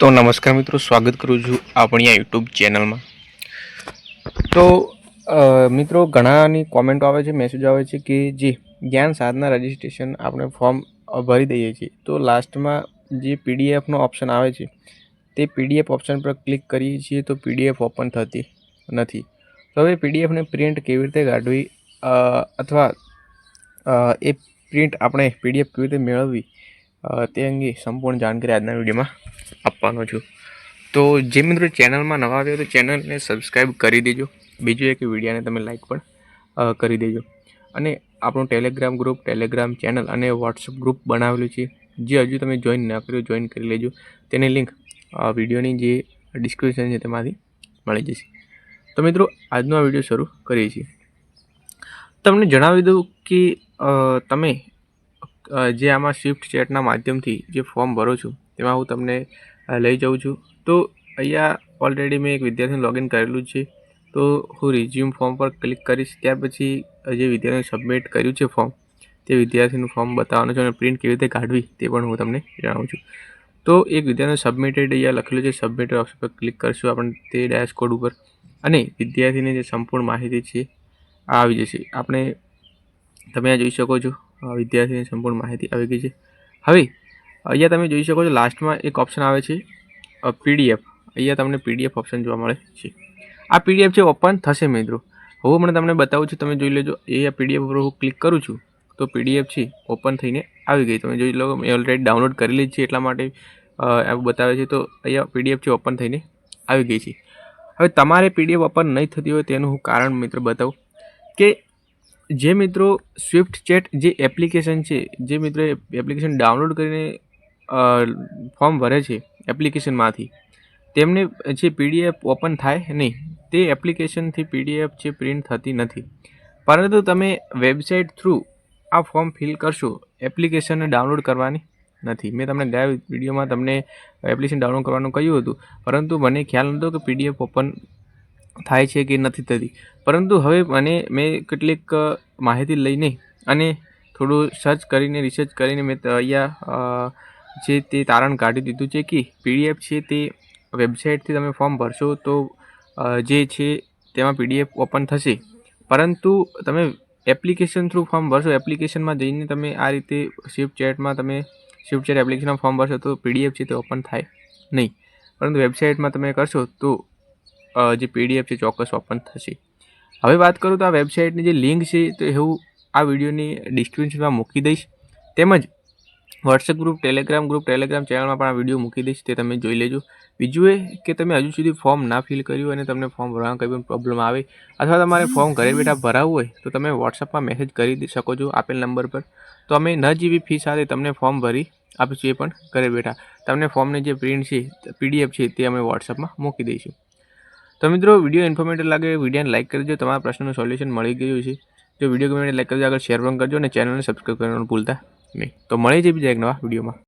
તો નમસ્કાર મિત્રો, સ્વાગત કરું છું આપણી આ યુટ્યુબ ચેનલમાં. તો મિત્રો, ઘણાની કોમેન્ટો આવે છે મેસેજ આવે છે કે જે, જ્ઞાન સાધના રજિસ્ટ્રેશન આપણે ફોર્મ ભરી દઈએ છીએ. તો લાસ્ટમાં જે પીડીએફનો ઓપ્શન આવે છે, તે પીડીએફ ઓપ્શન પર ક્લિક કરીએ છીએ તો પીડીએફ ઓપન થતી નથી. તો હવે પીડીએફને પ્રિન્ટ કેવી રીતે કાઢવી? અથવા એ પ્રિન્ટ આપણે પીડીએફ કેવી રીતે મેળવવી? તે અંગે સંપૂર્ણ જાણકારી આજના વિડીયોમાં આપવાનો છું. તો જે મિત્રો ચેનલમાં નવા આવ્યો તો ચેનલને સબસ્ક્રાઈબ કરી દેજો. બીજું એક વિડીયોને તમે લાઈક પણ કરી દેજો. અને આપણું ટેલિગ્રામ ગ્રુપ, ટેલિગ્રામ ચેનલ અને વોટ્સઅપ ગ્રુપ બનાવેલું છે. જે હજુ તમે જોઈન ન કર્યું જોઈન કરી લેજો. તેની લિંક વિડીયોની જે ડિસ્ક્રિપ્શન છે તેમાંથી મળી જશે. તો મિત્રો, આજનો આ વીડિયો શરૂ કરીએ છીએ. તમને જણાવી દઉં કે તમે જે આમાં સ્વિફ્ટ ચેટના માધ્યમથી જે ફોર્મ ભરો છો, તેમાં હું તમને લઈ જાઉં છું. તો અહીંયા ઓલરેડી મેં એક વિદ્યાર્થીને લોગિન કરેલું છે. તો હું રિઝ્યુમ ફોર્મ પર ક્લિક કરીશ, ત્યાર પછી જે વિદ્યાર્થીને સબમિટ કર્યું છે ફોર્મ તે વિદ્યાર્થીનું ફોર્મ બતાવવાનું છે અને પ્રિન્ટ કેવી રીતે કાઢવી તે પણ હું તમને જણાવું છું. તો એક વિદ્યાર્થીને સબમિટેડ અહીંયા લખેલું છે સબમિટેડ ઓપ્શન પર ક્લિક કરશું આપણે તે ડેશકોડ ઉપર. અને વિદ્યાર્થીની જે સંપૂર્ણ માહિતી છે, આ આવી જશે. આપણે તમે આ જોઈ શકો છો. વિદ્યાર્થીની સંપૂર્ણ માહિતી આવી ગઈ છે. હવે, અહીંયા તમે જોઈ શકો છો લાસ્ટમાં એક ઓપ્શન આવે છે પીડીએફ અહીંયા તમને પીડીએફ ઓપ્શન જોવા મળે છે. આ પીડીએફ છે ઓપન થશે મિત્રો. હવે મને તમને બતાવું છું, તમે જોઈ લેજો, એ પીડીએફ ઉપર હું ક્લિક કરું છું, તો પીડીએફ છે ઓપન થઈને આવી ગઈ. તમે જોઈ લો, મેં ઓલરેડી ડાઉનલોડ કરેલી છે, એટલા માટે એવું બતાવે છે, તો અહીંયા પીડીએફ છે ઓપન થઈને આવી ગઈ છે. હવે તમારે પીડીએફ ઓપન નહીં થતી હોય તેનું હું કારણ મિત્ર બતાવું, કે જે મિત્રો સ્વિફ્ટ ચેટ જે એપ્લિકેશન છે, જે મિત્રો એપ્લિકેશન ડાઉનલોડ કરીને ફોર્મ ભરે છે એપ્લિકેશનમાંથી તેમને જે પીડીએફ ઓપન થાય નહીં, તે એપ્લિકેશનથી પીડીએફ જે પ્રિન્ટ થતી નથી. પરંતુ તમે વેબસાઇટ થ્રુ આ ફોર્મ ફિલ કરશો એપ્લિકેશનને ડાઉનલોડ કરવાની નથી. મેં તમને ગયા વિડીયોમાં તમને એપ્લિકેશન ડાઉનલોડ કરવાનું કહ્યું હતું, પરંતુ મને ખ્યાલ નહોતો કે પીડીએફ ઓપન થાય છે કે નથી થતી. પરંતુ હવે મને, મેં કેટલીક માહિતી લઈને અને થોડું સર્ચ કરીને રિસર્ચ કરીને મેં અહીંયા જે તે તારણ કાઢી દીધું છે કે પીડીએફ છે તે વેબસાઇટથી તમે ફોર્મ ભરશો તો જે છે તેમાં પીડીએફ ઓપન થશે. પરંતુ તમે એપ્લિકેશન થ્રુ ફોર્મ ભરશો, એપ્લિકેશનમાં જઈને તમે આ રીતે સ્વિફ્ટ ચેટમાં તમે સ્વિફ્ટ ચેટ એપ્લિકેશનમાં ફોર્મ ભરશો તો પીડીએફ છે તે ઓપન થાય નહીં. પરંતુ વેબસાઇટમાં તમે કરશો તો જે પીડીએફ છે, ચોક્કસ ઓપન થશે. હવે વાત કરું તો આ વેબસાઇટની જે લિંક છે, તો એવું આ વિડીયોની ડિસ્ક્રિપ્શનમાં મૂકી દઈશ. તેમજ WhatsApp group, Telegram group, Telegram ચેનલમાં પણ આ વીડિયો મૂકી દઈશ, તે તમે જોઈ લેજો. બીજું એ કે તમે હજુ સુધી ફોર્મ ના ફિલ કર્યું અને તમને ફોર્મ ભરવાનું કંઈ પણ પ્રોબ્લેમ આવે અથવા તમારે ફોર્મ ઘરે બેઠા ભરાવવું હોય, તો તમે વોટ્સઅપમાં મેસેજ કરી શકો છો આપેલ નંબર પર. તો અમે ન જેવી ફી સાથે તમને ફોર્મ ભરી આપીશું એ પણ ઘરે બેઠા. તમને ફોર્મની જે પ્રિન્ટ છે પીડીએફ છે, તે અમે વોટ્સઅપમાં મૂકી દઈશું. તો મિત્રો વીડિયો ઇન્ફોર્મેટિવ લાગે વિડીયોને લાઇક કરજો. તમારા પ્રશ્નનું સોલ્યુશન મળી ગયું છે. જો વીડિયો ગમે લાઇક કરજો, આગળ શેર પણ કરજો અને ચેનલને સબસ્ક્રાઈબ કરવાનું ભૂલતા નહીં. તો મળી જાય બીજા એક નવા વિડીયોમાં